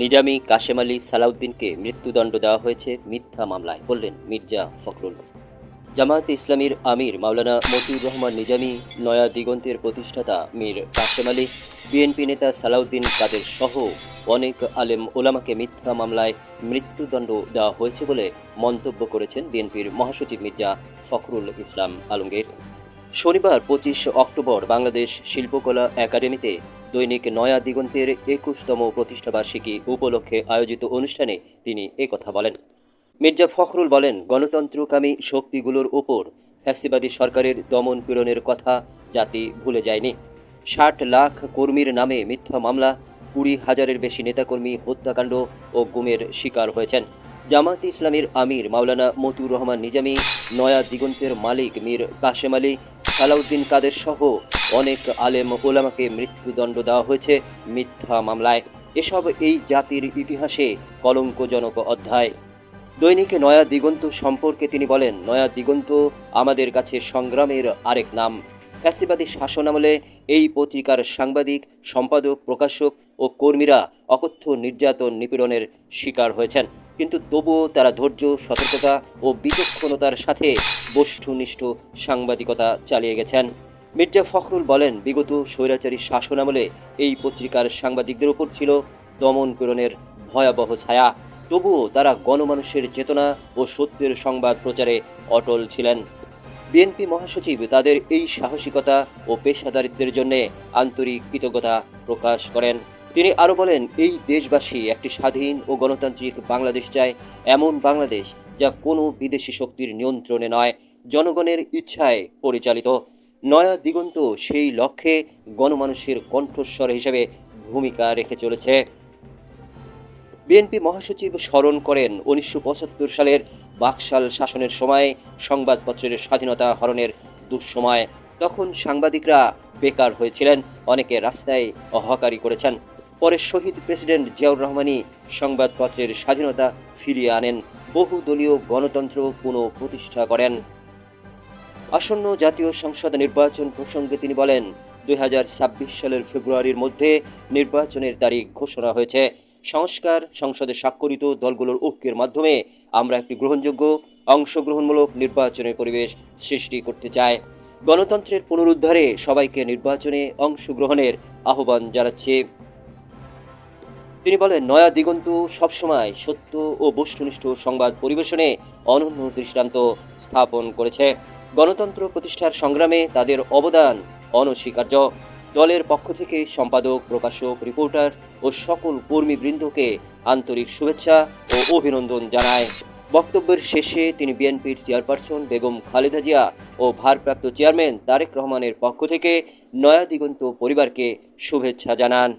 নিজামী কাশেম আলী সালাউদ্দিনকে মৃত্যুদণ্ড দেওয়া হয়েছে মিথ্যা মামলায়, বললেন মির্জা ফখরুল। জামায়াতে ইসলামীর আমির মাওলানা মতিউর রহমান নিজামী নয়া দিগন্তের প্রতিষ্ঠাতা মীর কাশেম আলী, বিএনপি নেতা সালাউদ্দিন কাদের সহ অনেক আলেম ওলামাকে মিথ্যা মামলায় মৃত্যুদণ্ড দেওয়া হয়েছে বলে মন্তব্য করেছেন বিএনপির মহাসচিব মির্জা ফখরুল ইসলাম আলমগীর। শনিবার পঁচিশ অক্টোবর বাংলাদেশ শিল্পকলা একাডেমিতে দৈনিক নয়া দিগন্তের একুশতম প্রতিষ্ঠাবার্ষিকী উপলক্ষে আয়োজিত অনুষ্ঠানে তিনি একথা বলেন। মির্জা ফখরুল বলেন, গণতন্ত্রকামী শক্তিগুলোর ওপর ফ্যাসিবাদী সরকারের দমন পীড়নের কথা জাতি ভুলে যায়নি। ষাট লাখ কর্মীর নামে মিথ্যা মামলা, কুড়ি হাজারের বেশি নেতাকর্মী হত্যাকাণ্ড ও গুমের শিকার হয়েছেন। জামায়াতে ইসলামীর আমির মাওলানা মতিউর রহমান নিজামী, নয়া দিগন্তের মালিক মীর কাশেম আলী সালাউদ্দিন কাদের সহ অনেক আলেম ওলামাকে মৃত্যুদণ্ড দেওয়া হয়েছে মিথ্যা মামলায়। এসব এই জাতির ইতিহাসে কলঙ্কজনক অধ্যায়। দৈনিকে নয়া দিগন্ত সম্পর্কে তিনি বলেন, নয়া দিগন্ত আমাদের কাছে সংগ্রামের আরেক নাম। ফ্যাসিবাদী শাসন আমলে এই পত্রিকার সাংবাদিক, সম্পাদক, প্রকাশক ও কর্মীরা অকথ্য নির্যাতন নিপীড়নের শিকার হয়েছেন। কিন্তু তবুও তারা ধৈর্য, সতর্কতা ও বিচক্ষণতার সাথে বস্তুনিষ্ঠ সাংবাদিকতা চালিয়ে গেছেন। মির্জা ফখরুল বলেন, বিগত স্বৈরাচারী শাসনামলে এই পত্রিকার সাংবাদিকদের উপর ছিল দমন পীড়নের ভয়াবহ ছায়া। তবুও তারা গণমানুষের চেতনা ও সত্যের সংবাদ প্রচারে অটল ছিলেন। বিএনপি মহাসচিব তাদের এই সাহসিকতা ও পেশাদারিত্বের জন্য আন্তরিক কৃতজ্ঞতা প্রকাশ করেন। তিনি আরও বলেন, এই দেশবাসী একটি স্বাধীন ও গণতান্ত্রিক বাংলাদেশ চায়। এমন বাংলাদেশ যা কোনো বিদেশি শক্তির নিয়ন্ত্রণে নয়, জনগণের ইচ্ছায় পরিচালিত। নয়া দিগন্ত সেই লক্ষ্যে গণমানুষের কণ্ঠস্বর হিসেবে ভূমিকা রেখে চলেছে। বিএনপি মহাসচিব স্মরণ করেন, উনিশশো পঁচাত্তর সালের বাকশাল শাসনের সময় সংবাদপত্রের স্বাধীনতা হরণের দুঃসময়। তখন সাংবাদিকরা বেকার হয়েছিলেন, অনেকে রাস্তায় অহকারী করেছেন। পরে শহীদ প্রেসিডেন্ট জিয়াউর রহমানই সংবাদপত্রের স্বাধীনতা ফিরিয়ে আনেন বহু দলীয় গণতন্ত্র পুনঃ প্রতিষ্ঠা করেন। আসন্ন জাতীয় সংসদ নির্বাচন প্রসঙ্গে তিনি বলেন, দুই হাজার ছাব্বিশ সালের ফেব্রুয়ারির মধ্যে নির্বাচনের তারিখ ঘোষণা হয়েছে। সংস্কার, সংসদে স্বাক্ষরিত দলগুলোর ঐক্যের মাধ্যমে আমরা একটি গ্রহণযোগ্য, অংশগ্রহণমূলক নির্বাচনের পরিবেশ সৃষ্টি করতে চাই। গণতন্ত্রের পুনরুদ্ধারে সবাইকে নির্বাচনে অংশগ্রহণের আহ্বান জানাচ্ছি। তিনি বলেন, নয়া দিগন্ত সবসময় সত্য ও বস্তুনিষ্ঠ সংবাদ পরিবেশনে অনন্য দৃষ্টান্ত স্থাপন করেছে। গণতন্ত্র প্রতিষ্ঠার সংগ্রামে তাদের অবদান অনস্বীকার্য। দলের পক্ষ থেকে সম্পাদক, প্রকাশক, রিপোর্টার ও সকল কর্মীবৃন্দকে আন্তরিক শুভেচ্ছা ও অভিনন্দন জানায়। বক্তব্যের শেষে তিনি বিএনপির চেয়ারপারসন বেগম খালেদা জিয়া ও ভারপ্রাপ্ত চেয়ারম্যান তারেক রহমানের পক্ষ থেকে নয়া দিগন্ত পরিবারকে শুভেচ্ছা জানান।